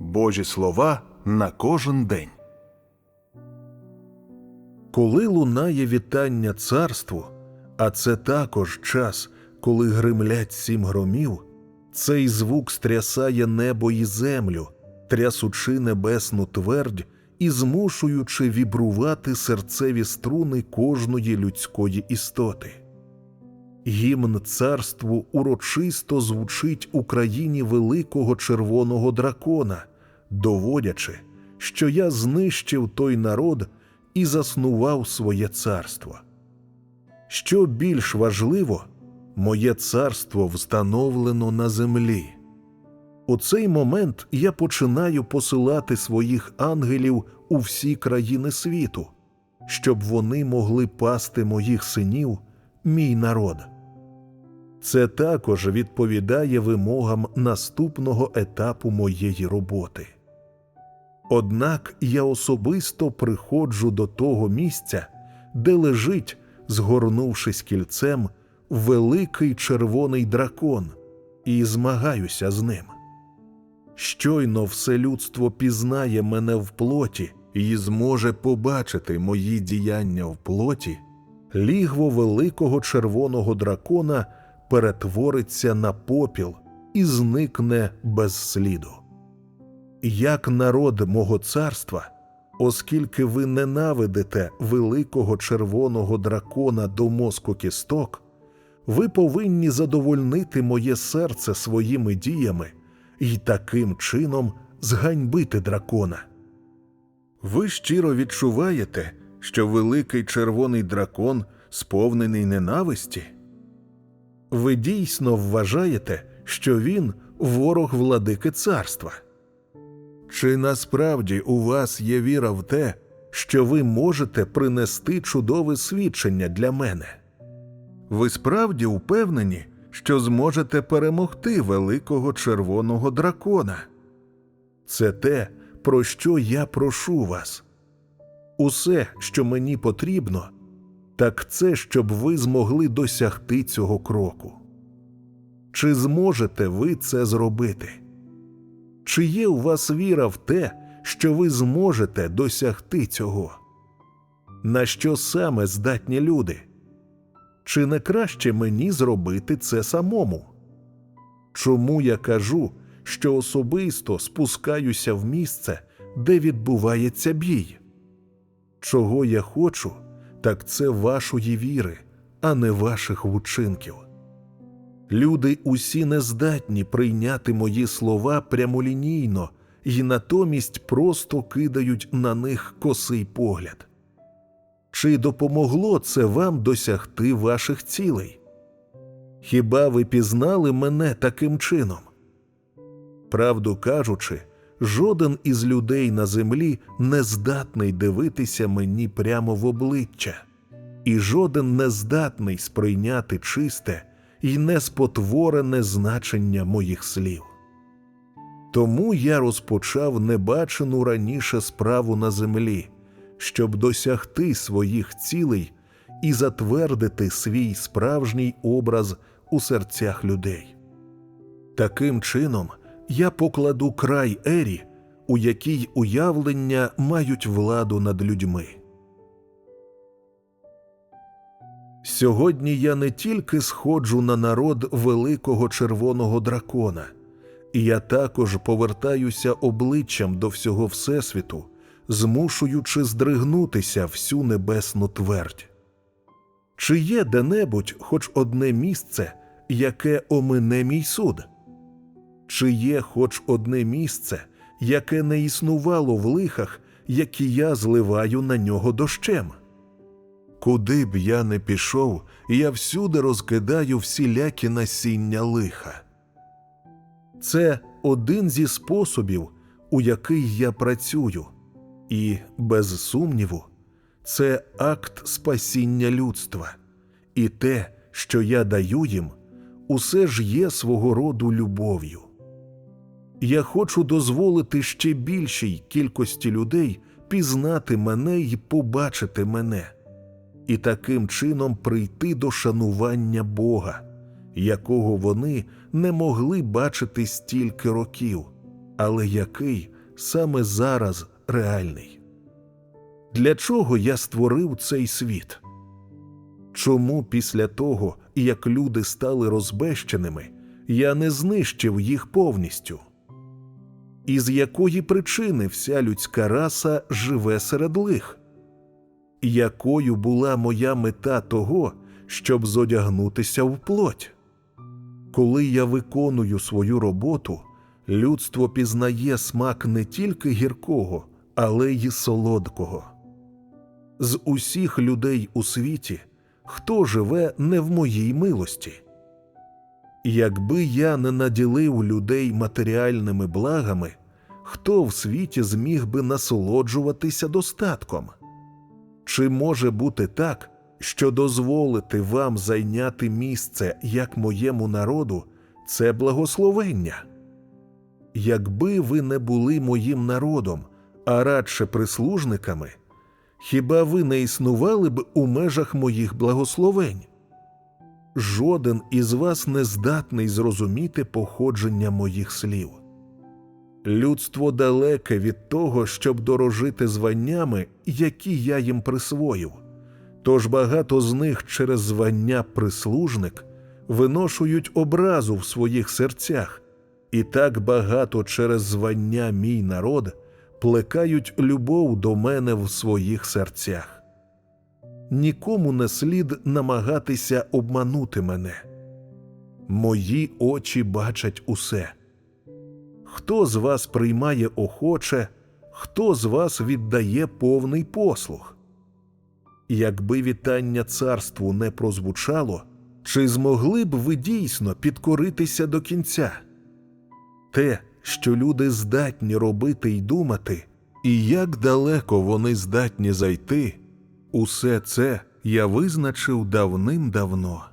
Божі слова на кожен день. Коли лунає вітання царству, а це також час, коли гримлять сім громів, цей звук стрясає небо і землю, трясучи небесну твердь і змушуючи вібрувати серцеві струни кожної людської істоти. Гімн царству урочисто звучить у країні великого червоного дракона, доводячи, що я знищив той народ і заснував своє царство. Що більш важливо, моє царство встановлено на землі. У цей момент я починаю посилати своїх ангелів у всі країни світу, щоб вони могли пасти моїх синів, мій народ. Це також відповідає вимогам наступного етапу моєї роботи. Однак я особисто приходжу до того місця, де лежить, згорнувшись кільцем, великий червоний дракон, і змагаюся з ним. Щойно все людство пізнає мене в плоті і зможе побачити мої діяння в плоті, лігво великого червоного дракона перетвориться на попіл і зникне без сліду. Як народ мого царства, оскільки ви ненавидите великого червоного дракона до мозку кісток, ви повинні задовольнити моє серце своїми діями і таким чином зганьбити дракона. Ви щиро відчуваєте, що великий червоний дракон сповнений ненависті? Ви дійсно вважаєте, що він ворог владики царства? Чи насправді у вас є віра в те, що ви можете принести чудове свідчення для мене? Ви справді впевнені, що зможете перемогти великого червоного дракона? Це те, про що я прошу вас. Усе, що мені потрібно, так це щоб ви змогли досягти цього кроку. Чи зможете ви це зробити? Чи є у вас віра в те, що ви зможете досягти цього? На що саме здатні люди? Чи не краще мені зробити це самому? Чому я кажу, що особисто спускаюся в місце, де відбувається бій? Чого я хочу, так це вашої віри, а не ваших вчинків. Люди усі не здатні прийняти мої слова прямолінійно і натомість просто кидають на них косий погляд. Чи допомогло це вам досягти ваших цілей? Хіба ви пізнали мене таким чином? Правду кажучи, жоден із людей на землі не здатний дивитися мені прямо в обличчя, і жоден не здатний сприйняти чисте і неспотворене значення моїх слів. Тому я розпочав небачену раніше справу на землі, щоб досягти своїх цілей і затвердити свій справжній образ у серцях людей. Таким чином я покладу край ері, у якій уявлення мають владу над людьми. Сьогодні я не тільки сходжу на народ великого червоного дракона, я також повертаюся обличчям до всього Всесвіту, змушуючи здригнутися всю небесну твердь. Чи є де-небудь хоч одне місце, яке омине мій суд? Чи є хоч одне місце, яке не існувало в лихах, які я зливаю на нього дощем? Куди б я не пішов, я всюди розкидаю всілякі насіння лиха. Це один зі способів, у який я працюю, і, без сумніву, це акт спасіння людства, і те, що я даю їм, усе ж є свого роду любов'ю. Я хочу дозволити ще більшій кількості людей пізнати мене і побачити мене і таким чином прийти до шанування Бога, якого вони не могли бачити стільки років, але який саме зараз реальний. Для чого я створив цей світ? Чому після того, як люди стали розбещеними, я не знищив їх повністю? І з якої причини вся людська раса живе серед лих? Якою була моя мета того, щоб зодягнутися в плоть? Коли я виконую свою роботу, людство пізнає смак не тільки гіркого, але й солодкого. З усіх людей у світі хто живе не в моїй милості? Якби я не наділив людей матеріальними благами, хто в світі зміг би насолоджуватися достатком? Чи може бути так, що дозволити вам зайняти місце як моєму народу це благословення? Якби ви не були моїм народом, а радше прислужниками, хіба ви не існували б у межах моїх благословень? Жоден із вас не здатний зрозуміти походження моїх слів. Людство далеке від того, щоб дорожити званнями, які я їм присвоїв. Тож багато з них через звання прислужник виношують образу в своїх серцях, і так багато через звання мій народ плекають любов до мене в своїх серцях. Нікому не слід намагатися обманути мене. Мої очі бачать усе. Хто з вас приймає охоче, хто з вас віддає повний послух? Якби вітання царству не прозвучало, чи змогли б ви дійсно підкоритися до кінця? Те, що люди здатні робити й думати, і як далеко вони здатні зайти, усе це я визначив давним-давно.